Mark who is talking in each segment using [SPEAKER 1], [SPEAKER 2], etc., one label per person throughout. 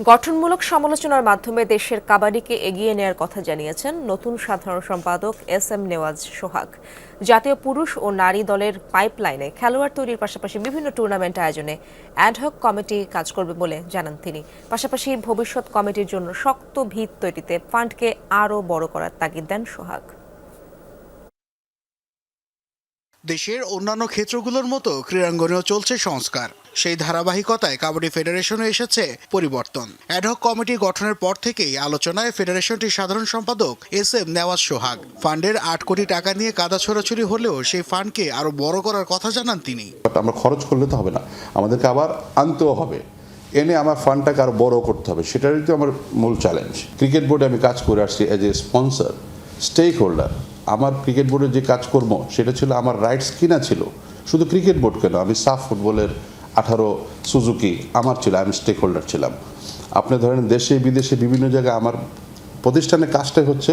[SPEAKER 1] গঠনমূলক সমালোচনার মাধ্যমে দেশের কাবাডিকে এগিয়ে নেয়ার কথা জানিয়েছেন নতুন সাধারণ সম্পাদক এস এম নেওয়াজ সোহাগ। জাতীয় পুরুষ ও নারী দলের পাইপলাইনে খেলোয়াড় তৈরির পাশাপাশি বিভিন্ন টুর্নামেন্ট আয়োজনে অ্যাডহক কমিটি কাজ করবে বলে জানান তিনি। পাশাপাশি ভবিষ্যৎ কমিটির জন্য শক্ত ভিত তৈরিতে ফান্ডকে আরও বড় করার তাগিদ দেন সোহাগ।
[SPEAKER 2] দেশের অন্যান্য ক্ষেত্রগুলোর মতো ক্রীড়াঙ্গনেও চলছে সংস্কার। সেই ধারাবাহিকতায় কাবাডি ফেডারেশনে এসেছে পরিবর্তন। অ্যাডহক কমিটি গঠনের পর থেকেই আলোচনায় ফেডারেশনটির সাধারণ সম্পাদক এস এম নেওয়াজ সোহাগ। ফান্ডের আট কোটি টাকা নিয়ে কাদা ছোড়াছুড়ি হলেও সেই ফান্ডকে আরও বড় করার কথা জানান তিনি।
[SPEAKER 3] আমরা খরচ করলে তো হবে না। আমাদেরকে আবার আনতেও হবে। এনে আমার ফান্ডটাকে আরও বড় করতে হবে। সেটাই তো আমার মূল চ্যালেঞ্জ ক্রিকেট বোর্ডে আমি কাজ করে আসছি as a sponsor stakeholder আমার ক্রিকেট বোর্ডের যে কাজকর্ম সেটা ছিল আমার রাইটস কিনা ছিল। শুধু ক্রিকেট বোর্ড কেন, আমি সাফ ফুটবলের আঠারো সুজুকি আমার ছিল, আমি স্টেক হোল্ডার ছিলাম। আপনি ধরেন দেশে, বিদেশে বিভিন্ন জায়গায় আমার প্রতিষ্ঠানের কাজটাই হচ্ছে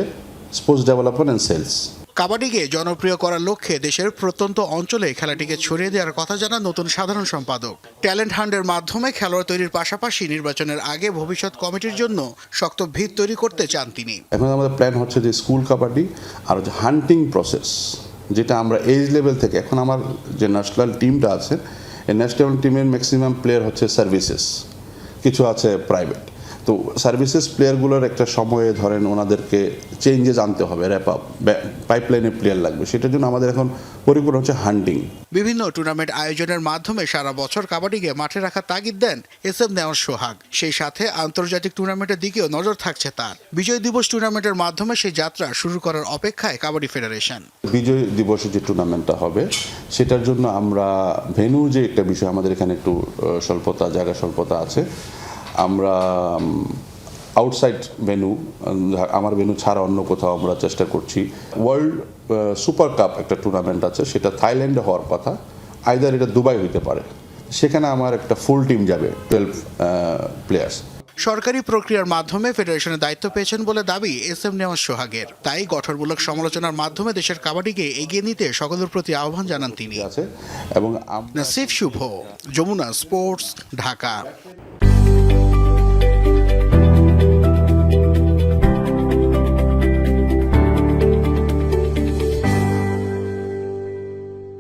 [SPEAKER 3] স্পোর্টস ডেভেলপমেন্ট অ্যান্ড সেলস
[SPEAKER 2] কাবাডিকে জনপ্রিয় করার লক্ষ্যে দেশের প্রত্যন্ত অঞ্চলে খেলাটিকে ছড়িয়ে দেওয়ার কথা জানান নতুন সাধারণ সম্পাদক। ট্যালেন্ট হান্ডের মাধ্যমে খেলোয়াড় তৈরির পাশাপাশি নির্বাচনের আগে ভবিষ্যৎ কমিটির জন্য শক্ত ভিত তৈরি করতে চান তিনি।
[SPEAKER 3] এখন আমাদের প্ল্যান হচ্ছে যে স্কুল কাবাডি আর হান্টিং প্রসেস যেটা আমরা এজ লেভেল থেকে, এখন আমার যে ন্যাশনাল টিমটা আছে, এই ন্যাশনাল টিমের ম্যাক্সিমাম প্লেয়ার হচ্ছে সার্ভিসেস কিছু আছে প্রাইভেট তো সার্ভিসেস প্লেয়ারগুলোর একটা সময়ে ধরেন ওনাদেরকে চেঞ্জে আনতে হবে র্যাপ আপ পাইপলাইনে প্লেয়ার লাগবে। সেটার জন্য আমাদের এখন পরিপূর্ণ হচ্ছে হান্টিং
[SPEAKER 2] বিভিন্ন টুর্নামেন্ট আয়োজনের মাধ্যমে সারা বছর কাবাডিকে মাঠে রাখার তাগিদ দেন এস এম নেওয়ার সোহাগ। সেই সাথে আন্তর্জাতিক টুর্নামেন্টের দিকেও নজর থাকছে তার। বিজয় দিবস টুর্নামেন্টের মাধ্যমে সেই যাত্রা শুরু করার অপেক্ষায় কাবাডি ফেডারেশন
[SPEAKER 3] বিজয় দিবসে যে টুর্নামেন্টটা হবে সেটার জন্য আমরা ভেনু যে একটা বিষয় আমাদের এখানে একটু স্বল্পতা জায়গা স্বল্পতা আছে আমরা আউটসাইড ভেনু আমার ভেনু ছাড়া অন্য কোথাও আমরা চেষ্টা করছি। ওয়ার্ল্ড সুপার কাপ একটা টুর্নামেন্ট আছে সেটা থাইল্যান্ডে হওয়ার কথা। আইদার এটা দুবাই হইতে পারে। সেখানে আমার একটা ফুল টিম যাবে টুয়েলভ প্লেয়ার্স
[SPEAKER 2] সরকারি প্রক্রিয়ার মাধ্যমে ফেডারেশনের দায়িত্ব পেয়েছেন বলে দাবি এস এম নেওয়াজ সোহাগের। তাই গঠনমূলক সমালোচনার মাধ্যমে দেশের কাবাডিকে এগিয়ে নিতে সকলের প্রতি আহ্বান জানান তিনি।
[SPEAKER 3] আছে এবং
[SPEAKER 2] নাসিফ শুভ যমুনা স্পোর্টস ঢাকা।